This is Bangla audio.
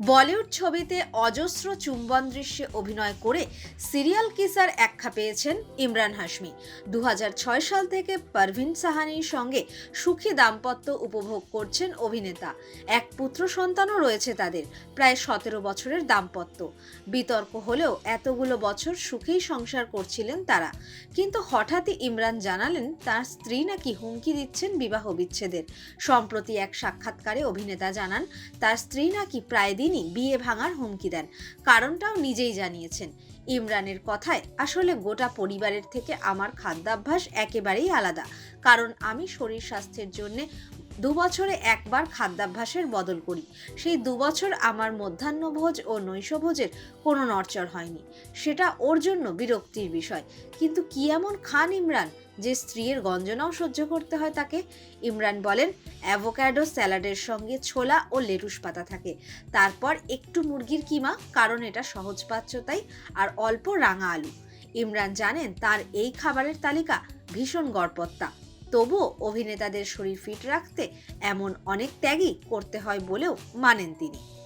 বলিউড ছবিতে অজস্র চুম্বন দৃশ্যে অভিনয় করে সিরিয়াল কিসার একখা পেয়েছেন ইমরান হাশমি। দু হাজার ছয় সাল থেকে পারভিন সাহানির সঙ্গে সুখী দাম্পত্য উপভোগ করছেন অভিনেতা। এক পুত্র সন্তানও রয়েছে তাদের, প্রায় সতেরো বছরের দাম্পত্য। বিতর্ক হলেও এতগুলো বছর সুখেই সংসার করছিলেন তারা। কিন্তু হঠাৎই ইমরান জানালেন তার স্ত্রী নাকি হুমকি দিচ্ছেন বিবাহ বিচ্ছেদের। সম্প্রতি এক সাক্ষাৎকারে অভিনেতা জানান, তার স্ত্রী নাকি প্রায় দিনই বিয়ে ভাঙার হুমকি দেন। কারণটাও নিজেই জানিয়েছেন। ইমরানের কথায় আসলে গোটা পরিবারের থেকে আমার খাদ্যাভ্যাস একেবারেই আলাদা। কারণ আমি শরীর স্বাস্থ্যের জন্যে দু বছরে একবার খাদ্যাভ্যাসের বদল করি। সেই দু বছর আমার মধ্যাহ্নভোজ ও নৈশভোজের কোনো নড়চড় হয়নি। সেটা ওর জন্য বিরক্তির বিষয়। কিন্তু কি এমন খান ইমরান যে স্ত্রীর গঞ্জনাও সহ্য করতে হয় তাকে? ইমরান বলেন অ্যাভোক্যাডো স্যালাডের সঙ্গে ছোলা ও লেটুস পাতা থাকে। তারপর একটু মুরগির কিমা, কারণ এটা সহজপাচ্য তাই আর অল্প রাঙা আলু। ইমরান জানেন তার এই খাবারের তালিকা ভীষণ গড়পত্তা। তবুও অভিনেতাদের শরীর ফিট রাখতে এমন অনেক ত্যাগই করতে হয় বলেও মানেন তিনি।